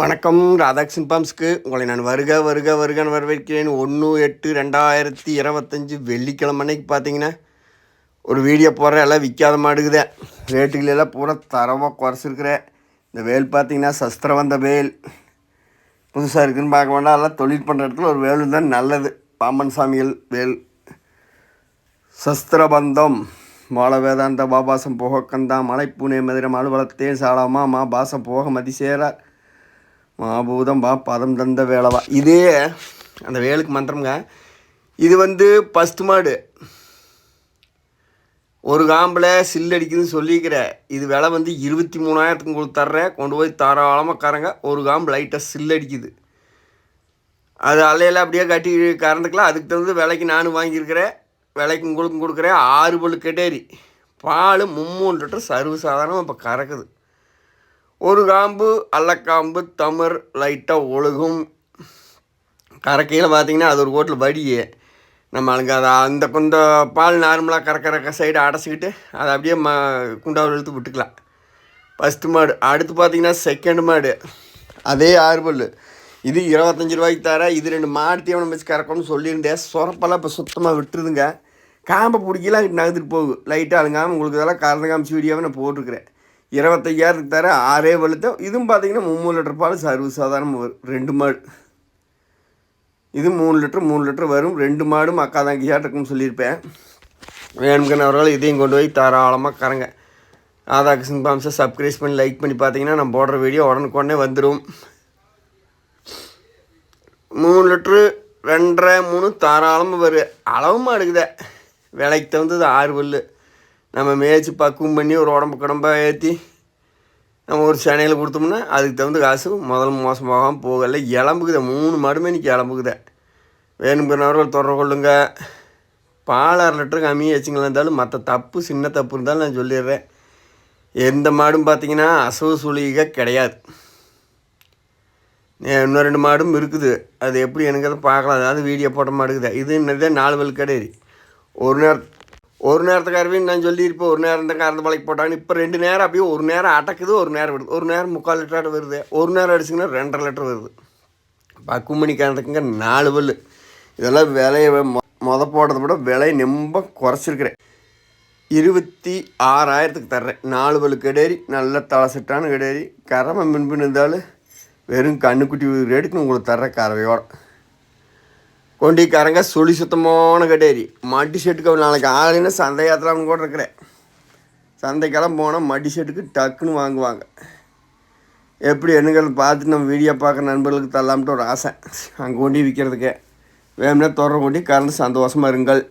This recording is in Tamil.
வணக்கம். ராதாகிருஷ்ணன் பாம்ஸ்க்கு உங்களை நான் வருக வருக வருகன்னு வரவேற்கிறேன். ஒன்று எட்டு ரெண்டாயிரத்தி இருபத்தஞ்சி வெள்ளிக்கிழமை அன்னைக்கு பார்த்தீங்கன்னா ஒரு வீடியோ போடுற எல்லாம் விற்காத மாடுக்குதே ரேட்டுகளெல்லாம் பூரா தரவாக குறைச்சிருக்கிறேன் இந்த வேல் பார்த்தீங்கன்னா சஸ்திரம் வந்த வேல். புதுசாக இருக்குதுன்னு பார்க்க வேண்டாம். எல்லாம் தொழில் பண்ணுற இடத்துல ஒரு வேலு தான் நல்லது. பாம்பன் சாமிகள் வேல். சஸ்திரபந்தம் மால வேதாந்த பாபாசம் போகக்கந்தா. மலை பூனே மதுரம் அலுவலத்தேன் சாலாமா மா பாசம் போக மதிசேரார் மாபூதம் வா பதம் தந்த வேலைவா இதே அந்த வேலுக்கு மந்திரம்ங்க. இது வந்து பஸ்ட் மாடு. ஒரு காம்பில் சில் அடிக்குதுன்னு சொல்லிக்கிற இது விலை வந்து இருபத்தி மூணாயிரத்துக்கு உங்களுக்கு தர்றேன். கொண்டு போய் தாராளமாக கரங்க ஒரு காம்பு லைட்டாக சில் அடிக்குது. அது அலையில் அப்படியே கட்டி கறந்துக்கலாம். அதுக்கு தகுந்த விலைக்கு நானும் வாங்கியிருக்கிறேன். விலைக்கு உங்களுக்கும் கொடுக்குறேன். ஆறு பல் கெட்டேரி. பால் மும்மூணு லிட்டர் சர்வ சாதாரணமாக இப்போ கறக்குது. ஒரு காம்பு அல்லக்காம்பு தமர் லைட்டாக ஒழுகும். கறக்கையில் பார்த்தீங்கன்னா அது ஒரு கோட்டில் வடியே. நம்ம அதுக்கு அதை அந்த குந்த பால் நார்மலாக கறக்கிற சைடு அடைச்சிக்கிட்டு அதை அப்படியே ம குண்டாவில் இழுத்து விட்டுக்கலாம். ஃபஸ்ட்டு மாடு அடுத்து பார்த்தீங்கன்னா செகண்ட் மாடு. அதே ஆறு இது இருபத்தஞ்சி ரூபாய்க்கு தர இது ரெண்டு மாடு தீவனம் வச்சு கறக்கணும்னு சொல்லியிருந்தேன். சொரப்பெல்லாம் இப்போ சுத்தமாக விட்டுருதுங்க. காம்பை பிடிக்கலாம் நகர்ந்துட்டு போகுது. லைட்டாக அழுங்காமல் உங்களுக்கு இதெல்லாம் கறந்து காமிச்சு வீடியோவை நான் போட்டிருக்கிறேன். இருபத்தையாயிரத்துக்கு தர ஆறே வலுத்த இதுவும் பார்த்தீங்கன்னா மூணு லிட்டர் பால் சர்வ சாதாரணமாக வரும் ரெண்டு மாடு. இது மூணு லிட்டர் மூணு லிட்டர் வரும். ரெண்டு மாடும் அக்கா தான் இருக்குன்னு சொல்லியிருப்பேன். வேணுங்கிறவர்கள் இதையும் கொண்டு போய் தாராளமாக கறங்க. ராதாகிருஷ்ணன் பாம்ஸை சப்ஸ்கிரைப் பண்ணி லைக் பண்ணி பார்த்தீங்கன்னா நான் போடுற வீடியோ உடனுக்குடனே வந்துடும் மூணு லிட்ரு ரெண்டரை மூணு தாராளமாக வரும் அளவுமா எடுக்குதே விலைக்கு தகுந்தது ஆறு பல்லு நம்ம மேய்ச்சி பக்குவம் பண்ணி ஒரு உடம்பு குடம்பா ஏற்றி நம்ம ஒரு சென்னையில் கொடுத்தோம்னா அதுக்கு தகுந்த காசு முதல் மோசமாகாமல் போகல. இளம்புக்குத மூணு மாடுமே இன்றைக்கி இளம்புக்குதே. வேணுங்கிறவர்கள் தொடர்பு கொள்ளுங்க. பால் அரை லிட்டர் கம்மியாக வச்சுங்களா இருந்தாலும் மற்ற தப்பு சின்ன தப்பு இருந்தாலும் நான் சொல்லிடுறேன். எந்த மாடும் பார்த்தீங்கன்னா அசவு சுழிக கிடையாது. இன்னும் ரெண்டு மாடும் இருக்குது. அது எப்படி எனக்கு அதை பார்க்கலாம். அதாவது வீடியோ போட்ட மாடுக்குது. இது என்னதே? நாலு வல் கிடையாது ஒரு நேரம் ஒரு நேரத்துக்கு நேரத்துக்காரவையும் நான் சொல்லியிருப்பேன் ஒரு நேரம் தான் கறந்து பழைக்கு போட்டாங்க இப்போ ரெண்டு நேரம் அப்படியே ஒரு நேரம் அடக்குது ஒரு நேரம் விடுது. ஒரு நேரம் முக்கால் லிட்டர் வருது. ஒரு நேரம் அடிச்சிங்கன்னா ரெண்டரை லிட்டர் வருது. பக்குமணி கறந்துக்குங்க நாலு பல் இதெல்லாம் விலையை மொ மொத போடுறத விட விலையை ரொம்ப குறைச்சிருக்கிறேன். இருபத்தி ஆறாயிரத்துக்கு தர்றேன். நாலு பல் கடேரி நல்ல தலை செட்டான கடேரி. கரமை மின்பின் இருந்தாலும் வெறும் கண்ணுக்குட்டி ரேட்டுக்கு உங்களுக்கு தர்ற கறவையோட. ஒண்டிக்காரங்க சுழி சுத்தமான கடேரி மட்டி செட்டுக்கு நாளைக்கு ஆளுன்னு சந்தை யாத்திரான்னு கூட இருக்கிறேன். சந்தைக்கெல்லாம் போனால் மடி ஷெட்டுக்கு டக்குன்னு வாங்குவாங்க. எப்படி என்னங்கிறது பார்த்து நம்ம வீடியோ பார்க்குற நண்பர்களுக்கு தரலாம்ட்டு ஒரு ஆசை. அங்கே கொண்டி விற்கிறதுக்கு வேணும்னா தொடர கொண்டி கறந்து சந்தோஷமாக இருங்கள்.